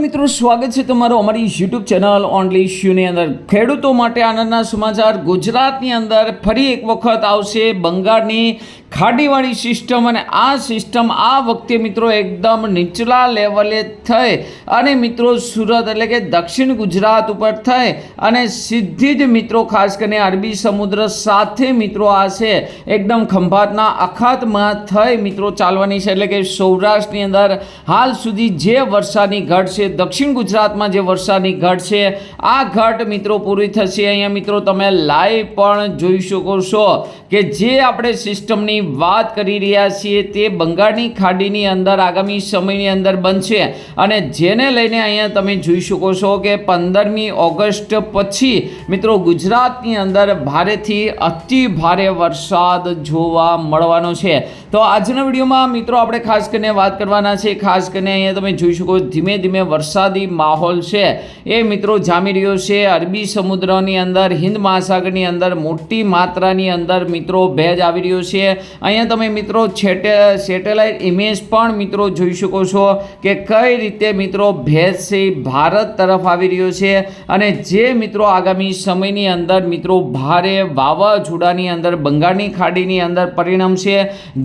મિત્રો, સ્વાગત છે તમારું અમારી યુટ્યુબ ચેનલ ઓનલી ઇશ્યુની અંદર. ખેડૂતો માટે આનંદના સમાચાર. ગુજરાતની અંદર ફરી એક વખત આવશે બંગાળની ખાડીવાળી સિસ્ટમ અને આ સિસ્ટમ આ વખતે મિત્રો એકદમ નીચલા લેવલે થઈ. અને મિત્રો, સુરત એટલે કે દક્ષિણ ગુજરાત ઉપર થઈ. અને સીધી જ મિત્રો, ખાસ કરીને અરબી સમુદ્ર સાથે મિત્રો આ છે. એકદમ ખંભાતના અખાતમાં થઈ મિત્રો ચાલવાની છે. એટલે કે સૌરાષ્ટ્રની અંદર હાલ સુધી જે વરસાદની ઘટ છે દક્ષિણ ગુજરાતમાં જે વરસાદની ઘટ છે, આ ઘટ મિત્રો પૂરી થશે. અહીંયા મિત્રો તમે લાઈવ પણ જોઈ શકો છો કે જે આપણે સિસ્ટમની વાત કરી રહ્યા છીએ તે બંગાળની ખાડીની અંદર આગામી સમયની અંદર બનશે. અને જેને લઈને અહીંયા તમે જોઈ શકો છો કે પંદરમી ઓગસ્ટ પછી મિત્રો ગુજરાતની અંદર ભારેથી અતિ ભારે વરસાદ જોવા મળવાનો છે. તો આજના વિડીયોમાં મિત્રો આપણે ખાસ કરીને વાત કરવાના છે. ખાસ કરીને અહીંયા તમે જોઈ શકો ધીમે ધીમે વરસાદી માહોલ છે. એ મિત્રો જામી રહ્યો છે. અરબી સમુદ્રની અંદર, હિન્દ મહાસાગરની અંદર, મોટી માત્રાની અંદર મિત્રો ભેજ આવી રહ્યો છે. અહીંયા તમે મિત્રો છેટે, સેટેલાઇટ ઇમેજ પણ મિત્રો જોઈ શકો છો કે કઈ રીતે મિત્રો ભેજ છે ભારત તરફ આવી રહ્યો છે અને જે મિત્રો આગામી સમયની અંદર મિત્રો ભારે વાવાઝોડાની અંદર, બંગાળની ખાડીની અંદર પરિણમશે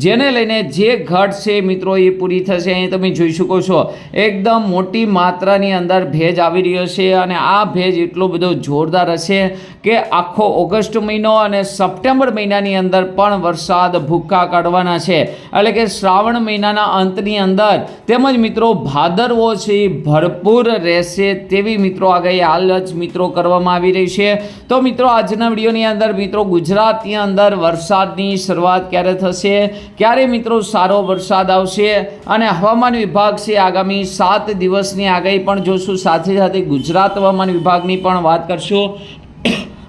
જેને લઈને જે ઘટ છે મિત્રો એ પૂરી થશે. અહીં તમે જોઈ શકો છો. એકદમ મોટી માત્રાની અંદર ભેજ આવી રહ્યો છે અને આ ભેજ એટલો બધો જોરદાર હશે કે આખો ઓગસ્ટ મહિનો અને સપ્ટેમ્બર મહિનાની અંદર પણ વરસાદ ભૂક્કા કાઢવાના છે. એટલે કે શ્રાવણ મહિનાના અંતની અંદર તેમજ મિત્રો ભાદરવો છે ભરપૂર રહેશે તેવી મિત્રો આગાહી હાલ જ મિત્રો કરવામાં આવી રહી છે. તો મિત્રો આજના વિડીયોની અંદર મિત્રો ગુજરાતની અંદર વરસાદની શરૂઆત ક્યારે થશે? ક્યારે મિત્રો સારો વરસાદ આવશે? અને હવામાન વિભાગ છે આગામી સાત દિવસની આગાહી પણ જોશું. સાથે સાથે ગુજરાત હવામાન વિભાગની પણ વાત કરશું.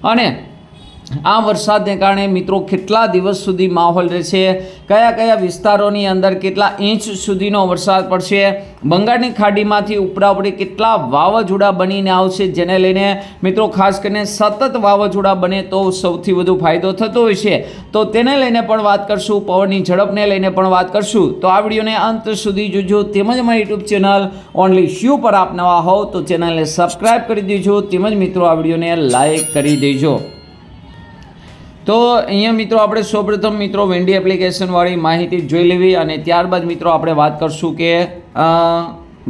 અને આ વરસાદને કારણે મિત્રો કેટલા દિવસ સુધી માહોલ રહેશે? કયા કયા વિસ્તારોની અંદર કેટલા ઇંચ સુધીનો વરસાદ પડશે? બંગાળની ખાડીમાંથી ઉપરાઉપરી કેટલા વાવાઝોડા બનીને આવશે જેને લઈને મિત્રો ખાસ કરીને સતત વાવાઝોડા બને તો સૌથી વધુ ફાયદો થતો હોય છે. તો તેને લઈને પણ વાત કરશું, પવનની ઝડપને લઈને પણ વાત કરશું. તો આ વિડીયોને અંત સુધી જોજો. તેમજ મારી યુટ્યુબ ચેનલ ઓનલી શ્યુ પર આપ નવા હોવ તો ચેનલને સબસ્ક્રાઈબ કરી દેજો. તેમજ મિત્રો આ વિડીયોને લાઈક કરી દેજો. તો અહીંયા મિત્રો આપણે સૌપ્રથમ મિત્રો વેન્ડી એપ્લિકેશનવાળી માહિતી જોઈ લેવી અને ત્યારબાદ મિત્રો આપણે વાત કરશું કે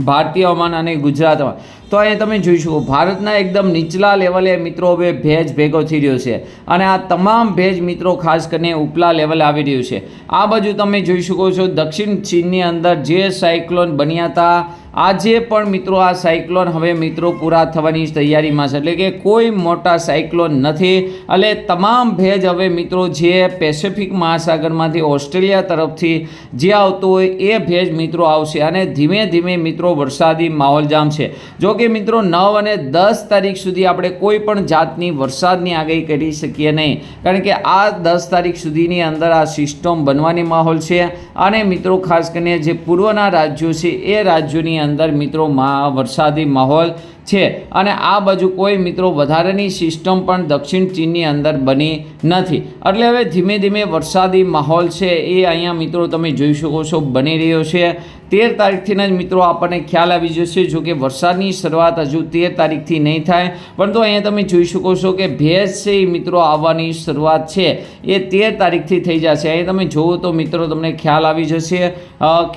ભારતીય હવામાન અને ગુજરાતમાં તો અહીંયા તમે જોઈ શકો ભારતના એકદમ નીચલા લેવલે મિત્રો હવે ભેજ ભેગો થઈ રહ્યો છે. અને આ તમામ ભેજ મિત્રો ખાસ કરીને ઉપલા લેવલે આવી રહ્યું છે. આ બાજુ તમે જોઈ શકો છો, દક્ષિણ ચીનની અંદર જે સાયક્લોન બન્યા હતા, આજે પણ મિત્રો આ સાયક્લોન હવે મિત્રો પૂરા થવાની તૈયારીમાં છે. એટલે કે કોઈ મોટા સાયક્લોન નથી. એટલે તમામ ભેજ હવે મિત્રો જે પેસિફિક મહાસાગરમાંથી ઓસ્ટ્રેલિયા તરફથી જે આવતો હોય એ ભેજ મિત્રો આવશે. અને ધીમે ધીમે મિત્રો વરસાદી માહોલ જામશે. જો કે મિત્રો નવ અને દસ તારીખ સુધી આપણે કોઈ પણ જાતની વરસાદની આગાહી કરી શકીએ નહીં. કારણ કે આ દસ તારીખ સુધીની અંદર આ સિસ્ટમ બનવાની માહોલ છે. અને મિત્રો ખાસ કરીને જે પૂર્વના રાજ્યો છે, એ રાજ્યોની અંદર મિત્રો મા વરસાદી માહોલ છે. અને આ બાજુ કોઈ મિત્રો વધારેની સિસ્ટમ પણ દક્ષિણ ચીનની અંદર બની નથી. એટલે હવે ધીમે ધીમે વરસાદી માહોલ છે એ અહીંયા મિત્રો તમે જોઈ શકો છો બની રહ્યો છે. તેર તારીખથી જ મિત્રો આપણને ખ્યાલ આવી જશે જો કે વરસાદની શરૂઆત હજુ તેર તારીખથી નહીં થાય. પરંતુ અહીંયા તમે જોઈ શકો છો કે ભેજ છે એ મિત્રો આવવાની શરૂઆત છે. એ તેર તારીખથી થઈ જશે. અહીં તમે જુઓ તો મિત્રો તમને ખ્યાલ આવી જશે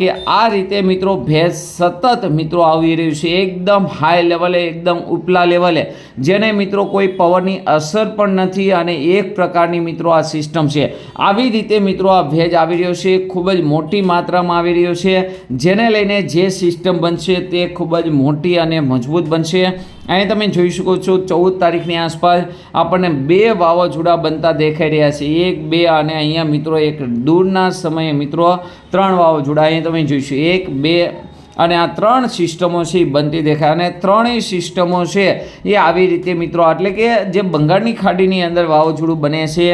કે આ રીતે મિત્રો ભેજ સતત મિત્રો આવી રહ્યું છે. એકદમ હાઈ લેવલે એકદમ ઉપલા લેવલે. જેને મિત્રો કોઈ પવનની અસર પણ નથી અને એક પ્રકારની મિત્રો આ સિસ્ટમ છે. આવી રીતે મિત્રો આ ભેજ આવી રહ્યો છે, ખૂબ જ મોટી માત્રામાં આવી રહ્યો છે. જેને લઈને જે સિસ્ટમ બનશે તે ખૂબ જ મોટી અને મજબૂત બનશે. અહીં તમે જોઈ શકો છો, ચૌદ તારીખની આસપાસ આપણને બે વાવાઝોડા બનતા દેખાઈ રહ્યા છે. એક, બે અને અહીંયા મિત્રો એક દૂરના સમયે મિત્રો ત્રણ વાવાઝોડા. અહીં તમે જોઈશું એક, બે અને આ ત્રણ સિસ્ટમો છે એ બનતી દેખાય. અને ત્રણેય સિસ્ટમો છે એ આવી રીતે મિત્રો એટલે કે જે બંગાળની ખાડીની અંદર વાવાઝોડું બને છે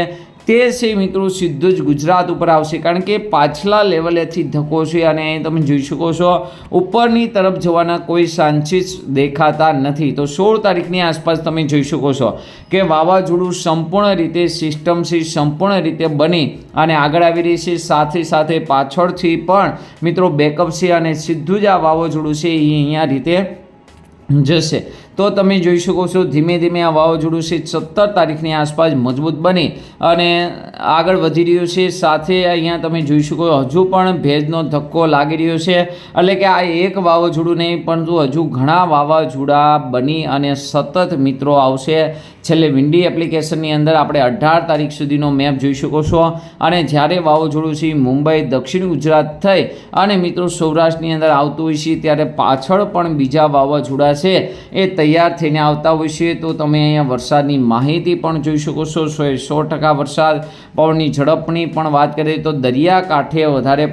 તે છે મિત્રો સીધું જ ગુજરાત ઉપર આવશે. કારણ કે પાછલા લેવલેથી ધક્કો છે અને તમે જોઈ શકો છો, ઉપરની તરફ જવાના કોઈ ચાન્સીસ દેખાતા નથી. તો સોળ તારીખની આસપાસ તમે જોઈ શકો છો કે વાવાઝોડું સંપૂર્ણ રીતે સિસ્ટમથી સંપૂર્ણ રીતે બની અને આગળ આવી રહી છે. સાથે સાથે પાછળથી પણ મિત્રો બેકઅપ છે અને સીધું જ આ વાવાઝોડું છે એ અહીંયા રીતે જશે. તો તમે જોઈ શકો છો, ધીમે ધીમે આ વાવાઝોડું છે સત્તર તારીખની આસપાસ મજબૂત બની અને આગળ વધી રહ્યું છે. સાથે અહીંયા તમે જોઈ શકો હજુ પણ ભેજનો ધક્કો લાગી રહ્યો છે. એટલે કે આ એક વાવાઝોડું નહીં પરંતુ હજુ ઘણા વાવાઝોડા બની અને સતત મિત્રો આવશે. છેલ્લે વિન્ડી એપ્લિકેશનની અંદર આપણે અઢાર તારીખ સુધીનો મેપ જોઈ શકો છો. અને જ્યારે વાવાઝોડું છે મુંબઈ, દક્ષિણ ગુજરાત થઈ અને મિત્રો સૌરાષ્ટ્રની અંદર આવતું હોય છે, ત્યારે પાછળ પણ બીજા વાવાઝોડા છે. એ તૈયાર થઈને આવતા હોય છે, તો તમે અહીંયા વરસાદની માહિતી પણ જોઈ શકો છો. સો સો ટકા વરસાદ, પવનની ઝડપની પણ વાત કરીએ તો દરિયાકાંઠે વધારે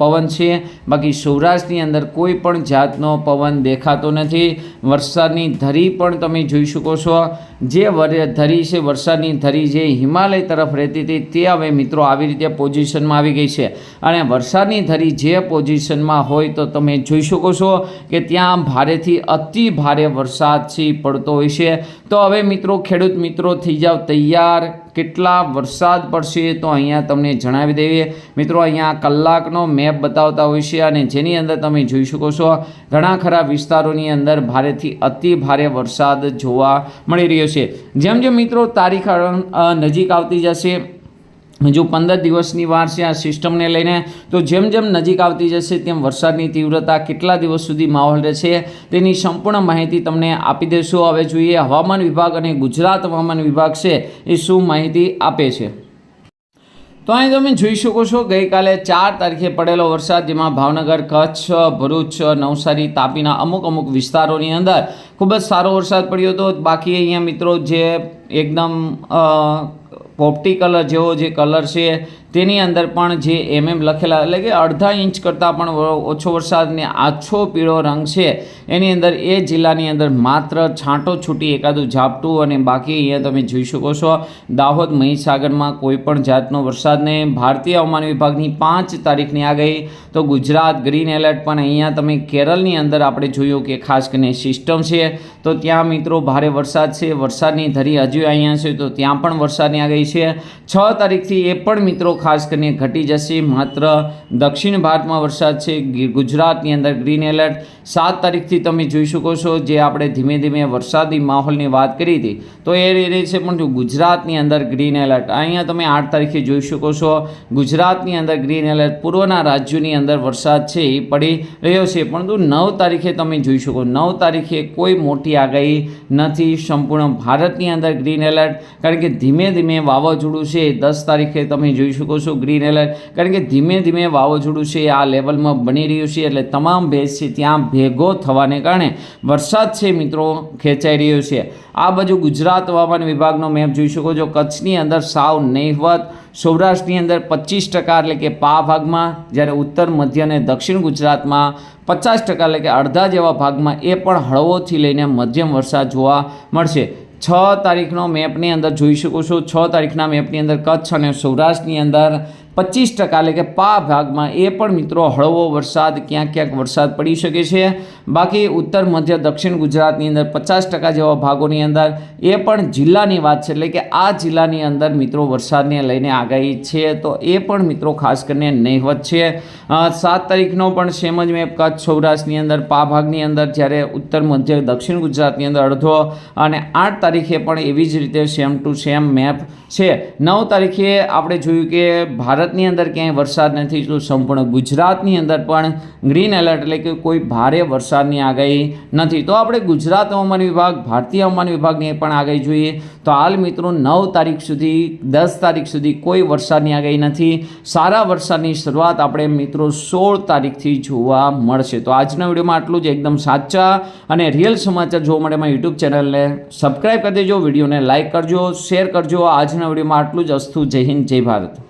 પવન છે. બાકી સૌરાષ્ટ્રની અંદર કોઈ પણ જાતનો પવન દેખાતો નથી. વરસાદની ધરી પણ તમે જોઈ શકો છો. જે ધરી છે, વરસાદની ધરી જે હિમાલય તરફ રહેતી હતી, તે હવે મિત્રો આવી રીતે પોઝિશનમાં આવી ગઈ છે. અને વરસાદની ધરી જે પોઝિશનમાં હોય તો તમે જોઈ શકો છો કે ત્યાં ભારેથી અતિ ભારે વરસાદથી પડતો હોય છે. તો હવે મિત્રો ખેડૂત મિત્રો થઈ જાવ તૈયાર. કેટલા વરસાદ પડશે તો અહીંયા તમને જણાવી દઈએ. મિત્રો, અહીંયા કલાકનો મેપ બતાવતા હોય છે અને જેની અંદર તમે જોઈ શકો છો, ઘણા ખરા વિસ્તારોની અંદર ભારેથી અતિ ભારે વરસાદ જોવા મળી રહ્યો છે. જેમ જેમ મિત્રો તારીખ નજીક આવતી જશે હજુ પંદર દિવસની વાર છે આ સિસ્ટમને લઈને, તો જેમ જેમ નજીક આવતી જશે તેમ વરસાદની તીવ્રતા કેટલા દિવસ સુધી માહોલ રહેશે તેની સંપૂર્ણ માહિતી તમને આપી દેશું હવે જોઈએ હવામાન વિભાગ અને ગુજરાત હવામાન વિભાગ છે એ શું માહિતી આપે છે. તો અહીં તમે જોઈ શકો છો, ગઈકાલે ચાર તારીખે પડેલો વરસાદ, જેમાં ભાવનગર, કચ્છ, ભરૂચ, નવસારી, તાપીના અમુક અમુક વિસ્તારોની અંદર ખૂબ જ સારો વરસાદ પડ્યો હતો. બાકી અહીંયા મિત્રો જે એકદમ પોપટી કલર જેવો જે કલર છે તેની અંદર પણ જે એમએમ લખેલા, એટલે કે અડધા ઇંચ કરતાં પણ ઓછો વરસાદ ને આછો પીળો રંગ છે. એની અંદર એ જિલ્લાની અંદર માત્ર છાંટો છૂટી એકાદું ઝાપટું અને બાકી અહીંયા તમે જોઈ શકો છો, દાહોદ મહીસાગરમાં કોઈ પણ જાતનો વરસાદ નહીં ભારતીય હવામાન વિભાગની પાંચ તારીખની આ ગઈ. તો ગુજરાત ગ્રીન એલર્ટ પણ અહીંયા તમે કેરળની અંદર આપણે જોયું કે ખાસ કરીને સિસ્ટમ છે. તો ત્યાં મિત્રો ભારે વરસાદ છે, વરસાદની ધરી હજુ અહીંયા છે, તો ત્યાં પણ વરસાદની આગાહી છે. છ તારીખથી એ પણ મિત્રો ખાસ કરીને ઘટી જશે. માત્ર દક્ષિણ ભારતમાં વરસાદ છે. ગુજરાતની અંદર ગ્રીન એલર્ટ સાત તારીખથી તમે જોઈ શકો છો, જે આપણે ધીમે ધીમે વરસાદી માહોલની વાત કરી હતી, તો એ રહે છે. પણ જો ગુજરાતની અંદર ગ્રીન એલર્ટ અહીંયા તમે આઠ તારીખે જોઈ શકો છો. ગુજરાતની અંદર ગ્રીન એલર્ટ પૂર્વના રાજ્યોની અંદર વરસાદ છે, એ પડી રહ્યો છે. પરંતુ નવ તારીખે તમે જોઈ શકો, નવ તારીખે કોઈ મોટી આગાહી નથી. સંપૂર્ણ ભારતની અંદર ગ્રીન એલર્ટ કારણ કે ધીમે ધીમે વાવાઝોડું છે. દસ તારીખે તમે જોઈ શકો છો ગ્રીન એલર્ટ કારણ કે ધીમે ધીમે વાવાઝોડું છે આ લેવલમાં બની રહ્યું છે એટલે તમામ ભેજ છે ત્યાં ભેગો થવાને કારણે વરસાદ છે મિત્રો ખેંચાઈ રહ્યો છે. આ બાજુ ગુજરાત હવામાન વિભાગનો મેપ જોઈ શકો છો. કચ્છની અંદર સાવ નહિવત, સૌરાષ્ટ્રની અંદર પચીસ ટકા એટલે કે પા ભાગમાં, જ્યારે ઉત્તર, મધ્ય અને દક્ષિણ ગુજરાતમાં પચાસ ટકા એટલે કે અડધા જેવા ભાગમાં એ પણ હળવોથી લઈને મધ્યમ વરસાદ જોવા મળશે. છ તારીખનો મેપની અંદર જોઈ શકો છો. છ તારીખના મેપની અંદર કચ્છ અને સૌરાષ્ટ્રની અંદર પચીસ ટકા એટલે કે પા ભાગમાં એ પણ મિત્રો હળવો વરસાદ, ક્યાંક ક્યાંક વરસાદ પડી શકે છે. બાકી ઉત્તર, મધ્ય, દક્ષિણ ગુજરાતની અંદર પચાસ ટકા જેવા ભાગોની અંદર એ પણ જિલ્લાની વાત છે. એટલે કે આ જિલ્લાની અંદર મિત્રો વરસાદને લઈને આગાહી છે, તો એ પણ મિત્રો ખાસ કરીને નહિવત છે. સાત તારીખનો પણ સેમ જ મેપ કચ્છ સૌરાષ્ટ્રની અંદર, પા ભાગની અંદર જ્યારે ઉત્તર, મધ્ય, દક્ષિણ ગુજરાતની અંદર અડધો અને આઠ તારીખે પણ એવી જ રીતે સેમ ટુ સેમ મેપ છે. નવ તારીખે આપણે જોયું કે ભારતની અંદર ક્યાંય વરસાદ નથી તો સંપૂર્ણ ગુજરાતની અંદર પણ ગ્રીન એલર્ટ એટલે કે કોઈ ભારે વરસાદની આગાહી નથી. તો આપણે ગુજરાત હવામાન વિભાગ, ભારતીય હવામાન વિભાગની પણ આગાહી જોઈએ. તો હાલ મિત્રો નવ તારીખ સુધી, દસ તારીખ સુધી કોઈ વરસાદની આગાહી નથી. સારા વરસાદની શરૂઆત આપણે મિત્રો સોળ તારીખથી જોવા મળશે. તો આજના વિડીયોમાં આટલું જ. એકદમ સાચા અને રિયલ સમાચાર જોવા માટે મારી યુટ્યુબ ચેનલને સબસ્ક્રાઈબ કરી દેજો. વિડીયોને લાઇક કરજો શેર કરજો. આજના વિડીયોમાં આટલું જ. અસ્તુ જય હિન્દ, જય ભારત.